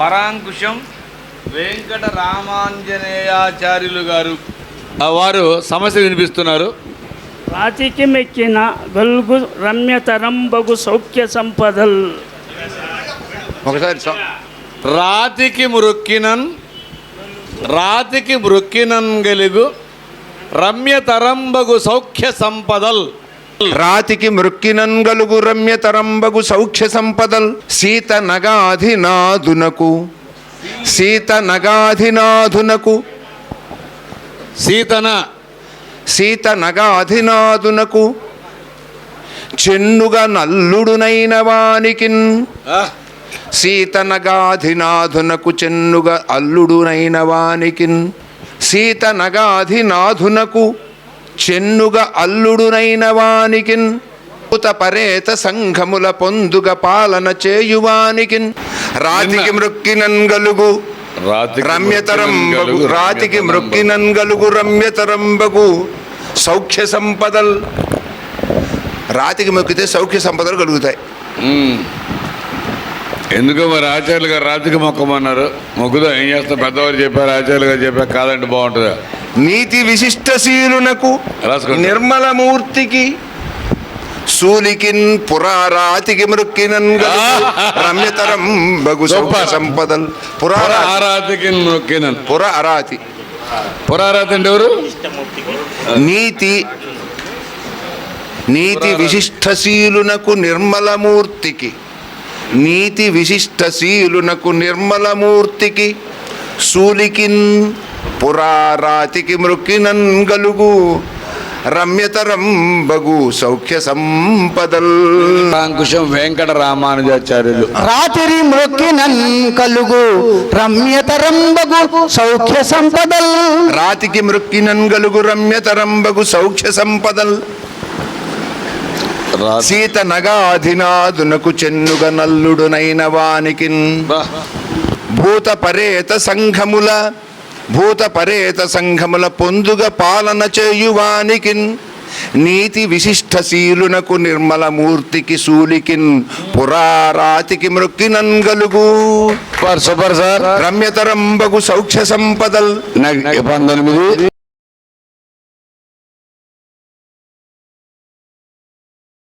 పరాంకుశం వెంకట రామాంజనేయాచార్యులు గారు వారు సమస్య వినిపిస్తున్నారు. రాతికి మెక్కిన గల్గు రమ్యతరంబగు సౌఖ్య సంపదల్. ఒకసారి రాతికి మృక్కినన్ రాతికి మృక్కినన్ గెలుగు రమ్య తరంబగు సౌఖ్య సంపదల్. రాతికి మృక్కినంగలుగు రమ్య తరంబగు సౌఖ్య సంపదల్. సీత నగాధినాథునకు సీత నగాధినాథునకు సీతన. సీత నగాధినాథునకు చెన్నుగా నల్లుడునైన వానికిన్. ఆ, సీత నగాధినాథునకు చెన్నుగా అల్లుడునైన వానికిన్. సీత నగాధినాథునకు చెన్నుగా అల్లుడునైన వానికిన్ పూత పరేత సంఘముల పొందుగ పాలన చేయువానికిన్ రాతికి మృక్కినంగలుగు రాతికి రమ్యతరంబగు రాతికి. మృక్కినంగలుగు రమ్యతరంబగు సౌఖ్య సంపదల్ రాతికి మొక్కితే సౌఖ్య సంపదలు కలుగుతాయి. ఎందుకో మరి ఆచార్యులు గారు రాతికి మొక్కమన్నారు. మొక్కుదో ఏం చేస్తాం? పెద్దవారు చెప్పారు ఆచార్యులు గారు చెప్పారు కాదంటే బాగుంటుందా? నీతి విశిష్టశీలునకు రాసుకోండి. నిర్మలమూర్తికి సూలికిన్ పురారాతికి మృక్కినన్ రమ్యతరం బగు. సంపదల్ పురారా పురారాతికి మొక్కినన్. పుర అరాతి పురారాతి అంటే ఎవరు? నీతి నీతి విశిష్టశీలునకు నిర్మలమూర్తికి నీతి విశిష్టశీలునకు నిర్మలమూర్తికి సూలికిన్ పురారాతికి మృక్కినన్ గలుగు రమ్యతరం బగు సౌఖ్య సంపదల్. అంకుశం వెంకట రామానుజాచార్యులు రాతిరి మృక్కినన్ కలుగు రమ్యతరంబగు సౌఖ్య సంపదల్. రాతికి మృక్కినన్ గలుగు రమ్యతరం బగు సౌఖ్య సంపదల్. సీత నగాధినాదునకు చెన్నుగ నల్లుడునైన వానికిన్. బా. భూత పరేత సంఘముల భూత పరేత సంఘముల పొందుగ పాలన చేయువానికిన్ నీతి విశిష్టశీలునకు నిర్మల మూర్తికి సూలికిన్. పురారాతికి మృక్కినన్ గలుగు సూపర్ సార్. రమ్యతరంబగు సౌఖ్య సంపదల్. పంతొమ్మిది.